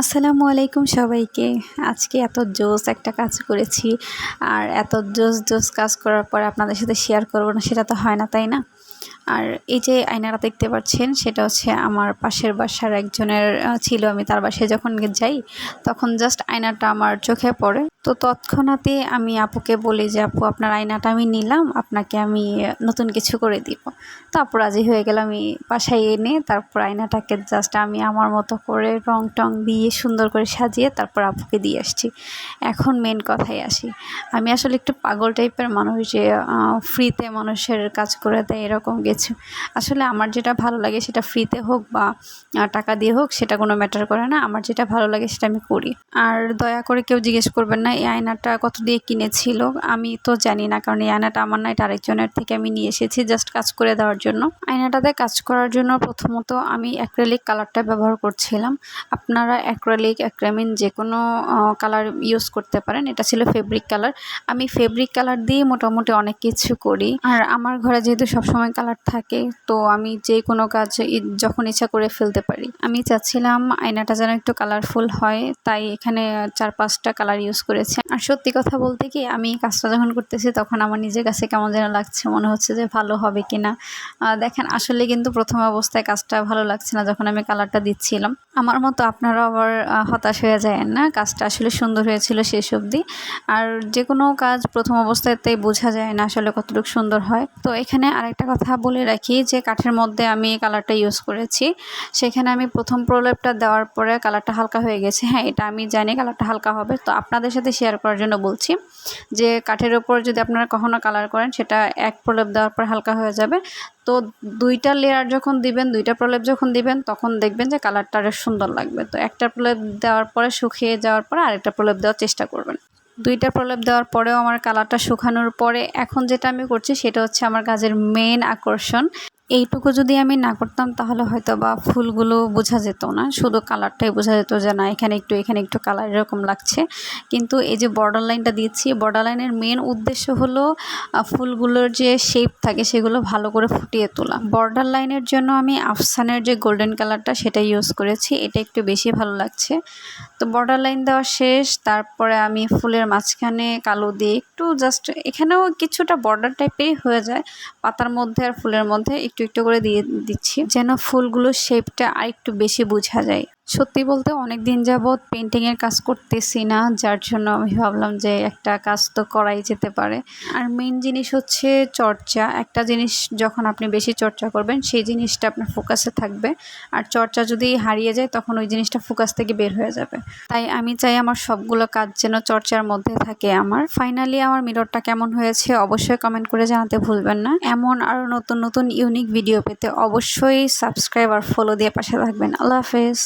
আসসালামু আলাইকুম সবাইকে। আজকে এত জোস একটা কাজ করেছি আর এত জোস জোস কাজ করার পর আপনাদের সাথে শেয়ার করব না, সেটা তো হয় না, তাই না? আর এই যে আয়নাটা দেখতে পাচ্ছেন, সেটা হচ্ছে আমার পাশের বাসার একজনের ছিল। আমি তার বাসায় যখন যাই, তখন জাস্ট আয়নাটা আমার চোখে পড়ে। তো তৎক্ষণাৎই আমি আপুকে বলি যে, আপু, আপনার আয়নাটা আমি নিলাম, আপনাকে আমি নতুন কিছু করে দিব। তো আপু রাজি হয়ে গেল। আমি বাসায় এনে তারপর আয়নাটাকে জাস্ট আমি আমার মতো করে রং টং দিয়ে সুন্দর করে সাজিয়ে তারপর আপুকে দিয়ে আসছি। এখন মেন কথায় আসি। আমি আসলে একটু পাগল টাইপের মানুষ যে ফ্রিতে মানুষের কাজ করে দেয় এরকম কিছু আসলে আমার যেটা ভালো লাগে সেটা ফ্রিতে হোক বা টাকা দিয়ে হোক সেটা কোনো ম্যাটার করে না। আমার যেটা ভালো লাগে সেটা আমি করি। আর দয়া করে কেউ জিজ্ঞেস করবেন না, এই আয়নাটা কত দিয়ে কিনেছিল? আমি তো জানি না, কারণ এই আয়নাটা আমার না, এটা আরেকজনের থেকে আমি নিয়ে এসেছি জাস্ট কাজ করে দেওয়ার জন্য। আয়নাটাতে কাজ করার জন্য প্রথমত আমি অ্যাক্রেলিক কালারটা ব্যবহার করছিলাম। আপনারা অ্যাক্রেলিক অ্যাক্রামিন যে কোনো কালার ইউজ করতে পারেন। এটা ছিল ফেব্রিক কালার আমি ফেব্রিক কালার দিয়ে মোটামুটি অনেক কিছু করি। আর আমার ঘরে যেহেতু সবসময় কালার থাকে, তো আমি যে কোনো কাজ যখন ইচ্ছা করে ফেলতে পারি। আমি চাচ্ছিলাম আয়নাটা যেন একটু কালারফুল হয়, তাই এখানে চার পাঁচটা কালার ইউজ করেছি। আর সত্যি কথা বলতে কি, আমি কাজটা যখন করতেছি, তখন আমার নিজের কাছে কেমন যেন লাগছে, মনে হচ্ছে যে ভালো হবে কি না দেখেন, আসলে কিন্তু প্রথম অবস্থায় কাজটা ভালো লাগছে না যখন আমি কালারটা দিচ্ছিলাম। আমার মতো আপনারা আবার হতাশ হয়ে যায় না, কাজটা আসলে সুন্দর হয়েছিল শেষ অবধি। আর যে কোনো কাজ প্রথম অবস্থাতেই বোঝা যায় না আসলে কতটুকু সুন্দর হয়। তো এখানে আরেকটা কথা বলে রাখি যে কাঠের মধ্যে আমি কালারটা ইউজ করেছি। সেখানে আমি প্রথম প্রলেপটা দেওয়ার পরে কালারটা হালকা হয়ে গেছে। হ্যাঁ এটা আমি জানি কালারটা হালকা হবে। তো আপনাদের সাথে শেয়ার করার জন্য বলছি যে কাঠের ওপর যদি আপনারা কখনও কালার করেন, সেটা এক প্রলেপ দেওয়ার পর হালকা হয়ে যাবে। তো দুইটা লেয়ার যখন দিবেন, দুইটা প্রলেপ যখন দিবেন, তখন দেখবেন যে কালারটা আরও সুন্দর লাগবে। তো একটা প্রলেপ দেওয়ার পরে শুকিয়ে যাওয়ার পরে আরেকটা প্রলেপ দেওয়ার চেষ্টা করবেন। দুইটা প্রলেপ দেওয়ার পরেও আমার কালারটা শুকানোর পরে এখন যেটা আমি করছি সেটা হচ্ছে আমার কাজের মেন আকর্ষণ। এইটুকু যদি আমি না করতাম, তাহলে হয়তো বা ফুলগুলো বোঝা যেত না। শুধু কালারটাই বোঝা যেত যে, না, এখানে একটু এখানে একটু কালার এরকম লাগছে। কিন্তু এই যে বর্ডার লাইনটা দিচ্ছি বর্ডার লাইনের মেন উদ্দেশ্য হলো ফুলগুলোর যে শেপ থাকে, সেগুলো ভালো করে ফুটিয়ে তোলা। বর্ডার লাইনের জন্য আমি আফসানের যে গোল্ডেন কালারটা সেটা ইউজ করেছি। এটা একটু বেশি ভালো লাগছে। তো বর্ডার লাইন দেওয়া শেষ। তারপরে আমি ফুলের মাঝখানে কালো দিয়ে একটু জাস্ট এখানেও কিছুটা বর্ডার টাইপেরই হয়ে যায়। পাতার মধ্যে আর ফুলের মধ্যে একটু একটু একটু করে দিয়ে দিচ্ছি যেন ফুলগুলোর শেপটা আরেকটু বেশি বোঝা যায়। সত্যি বলতে অনেক দিন যাবৎ পেন্টিংয়ের কাজ করতেছি না, যার জন্য আমি ভাবলাম যে একটা কাজ তো করাই যেতে পারে। আর মেন জিনিস হচ্ছে চর্চা। একটা জিনিস যখন আপনি বেশি চর্চা করবেন, সেই জিনিসটা আপনার ফোকাসে থাকবে। আর চর্চা যদি হারিয়ে যায়, তখন ওই জিনিসটা ফোকাস থেকে বের হয়ে যাবে। তাই আমি চাই আমার সবগুলো কাজ যেন চর্চার মধ্যে থাকে আমার। ফাইনালি আমার মিররটা কেমন হয়েছে অবশ্যই কমেন্ট করে জানাতে ভুলবেন না। এমন আরও নতুন নতুন ইউনিক ভিডিও পেতে অবশ্যই সাবস্ক্রাইব আর ফলো দিয়ে পাশে থাকবেন। আল্লাহ হাফেজ।